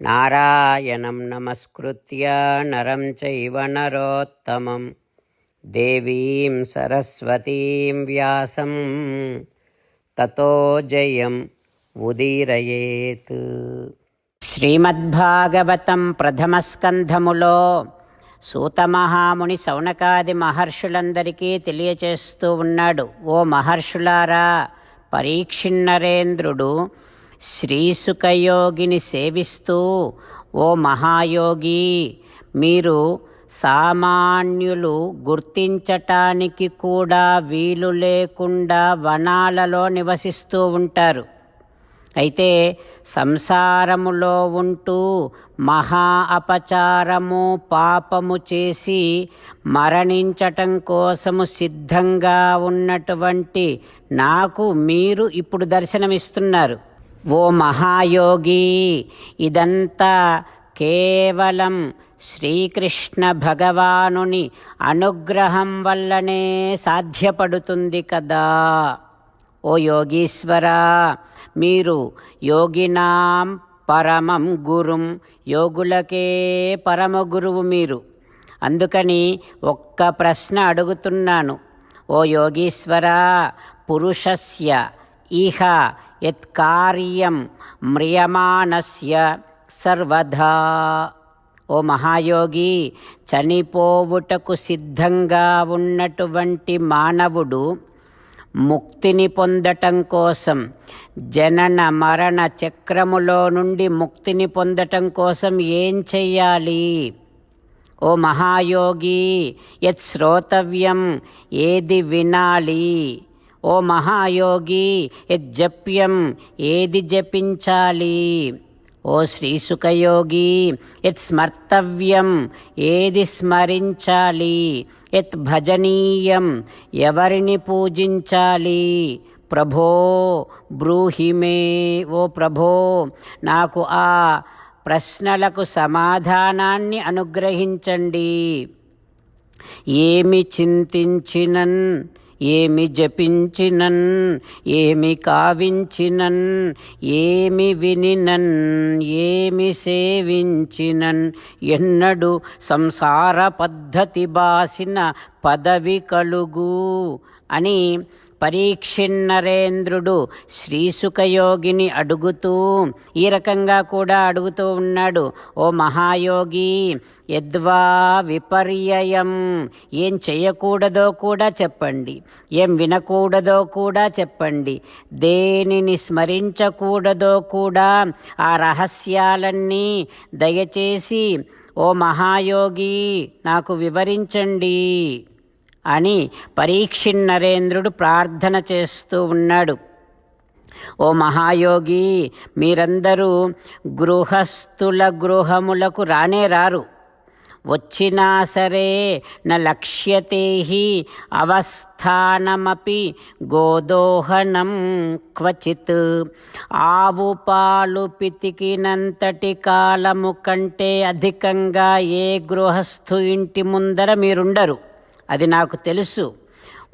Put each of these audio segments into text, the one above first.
నారాయణం నమస్కృత్య నరం చైవ నరోత్తమం దేవీం సరస్వతీం వ్యాసం తతో జయం ఉదీరయేత్ శ్రీమద్భాగవతం ప్రథమస్కంధములో సూతమహాముని సౌనకాది మహర్షులందరికీ తెలియచేస్తూ ఉన్నాడు ఓ మహర్షులారా పరీక్షిన్నరేంద్రుడు శ్రీసుఖయోగిని సేవిస్తూ ఓ మహాయోగి మీరు సామాన్యులు గుర్తించటానికి కూడా వీలు లేకుండా వనాలలో నివసిస్తూ ఉంటారు. అయితే సంసారములో ఉంటూ మహా అపచారము పాపము చేసి మరణించటం కోసము సిద్ధంగా ఉన్నటువంటి నాకు మీరు ఇప్పుడు దర్శనమిస్తున్నారు. ఓ మహాయోగి ఇదంతా కేవలం శ్రీకృష్ణ భగవానుని అనుగ్రహం వల్లనే సాధ్యపడుతుంది కదా. ఓ యోగీశ్వరా మీరు యోగినాం పరమం గురుం యోగులకే పరమ గురువు మీరు. అందుకని ఒక్క ప్రశ్న అడుగుతున్నాను. ఓ యోగీశ్వరా పురుషస్య ఇహ యత్కార్యం మ్రియమాణస్య సర్వదా ఓ మహాయోగి చనిపోవుటకు సిద్ధంగా ఉన్నటువంటి మానవుడు ముక్తిని పొందటం కోసం జనన మరణ చక్రములో నుండి ముక్తిని పొందటం కోసం ఏం చెయ్యాలి? ఓ మహాయోగి యత్ శ్రోతవ్యం ఏది వినాలి? ఓ మహాయోగి యజ్జప్యం ఏది జపించాలి? ఓ శ్రీసుఖయోగి యత్ స్మర్తవ్యం ఏది స్మరించాలి? యత్ భజనీయం ఎవరిని పూజించాలి? ప్రభో బ్రూహిమే ఓ ప్రభో నాకు ఆ ప్రశ్నలకు సమాధానాన్ని అనుగ్రహించండి. ఏమి చింతించినన్ ఏమి జపించినన్ ఏమి కావించినన్ ఏమి వినినన్ ఏమి సేవించినన్ ఎన్నడు సంసార పద్ధతి బాసిన పదవి కలుగు అని పరీక్షిన్నరేంద్రుడు శ్రీసుఖయోగిని అడుగుతూ ఈ రకంగా కూడా అడుగుతూ ఉన్నాడు. ఓ మహాయోగి యద్వా విపర్యయం. ఏం చేయకూడదో కూడా చెప్పండి. ఏం వినకూడదో కూడా చెప్పండి. దేనిని స్మరించకూడదో కూడా ఆ రహస్యాలన్నీ దయచేసి ఓ మహాయోగి నాకు వివరించండి. అని పరీక్షిన్నరేంద్రుడు ప్రార్థన చేస్తూ ఉన్నాడు. ఓ మహాయోగి మీరందరూ గృహస్థుల గృహములకు రానే రారు. వచ్చినా సరే న లక్ష్యతే అవస్థానమపి గోదోహనం క్వచిత్. ఆవు పాలు పితికినంతటి కాలము కంటే అధికంగా ఏ గృహస్థు ఇంటి ముందర మీరుండరు. అది నాకు తెలుసు.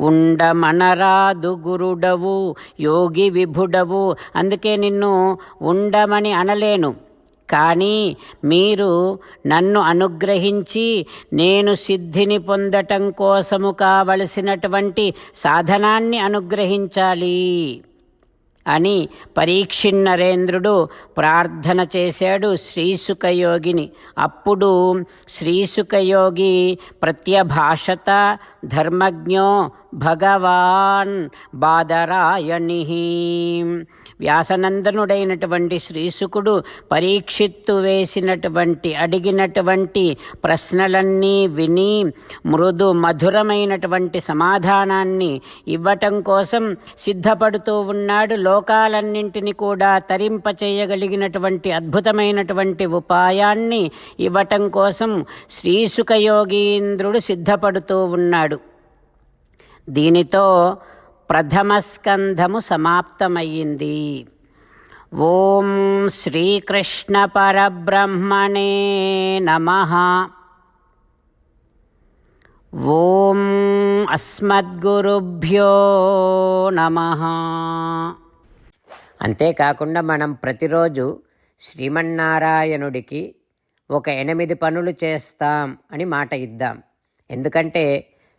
ఉండమనరాదు గురుడవు యోగి విభుడవు అందుకే నిన్ను ఉండమని అనలేను. కానీ మీరు నన్ను అనుగ్రహించి నేను సిద్ధిని పొందటం కోసము కావలసినటువంటి సాధనాన్ని అనుగ్రహించాలి. అని పరీక్షిన్నరేంద్రుడు ప్రార్థన చేశాడు శ్రీసుకయోగిని అప్పుడు శ్రీసుకయోగి ప్రత్యభాషత ధర్మజ్ఞో భగవాన్ బాదరాయణి. వ్యాసనందనుడైనటువంటి శ్రీసుకుడు పరీక్షిత్తు వేసినటువంటి అడిగినటువంటి ప్రశ్నలన్నీ విని మృదు మధురమైనటువంటి సమాధానాన్ని ఇవ్వటం కోసం సిద్ధపడుతూ ఉన్నాడు. లోకాలన్నింటిని కూడా తరింపచేయగలిగినటువంటి అద్భుతమైనటువంటి ఉపాయాన్ని ఇవ్వటం కోసం శ్రీసుఖయోగీంద్రుడు సిద్ధపడుతూ ఉన్నాడు. దీనితో ప్రథమ స్కంధము సమాప్తమయ్యింది. ఓం శ్రీకృష్ణ పరబ్రహ్మణే నమ. ఓం అస్మద్గురుభ్యో నమ. అంతేకాకుండా మనం ప్రతిరోజు శ్రీమన్నారాయణుడికి ఒక ఎనిమిది పనులు చేస్తాం అని మాట ఇద్దాం. ఎందుకంటే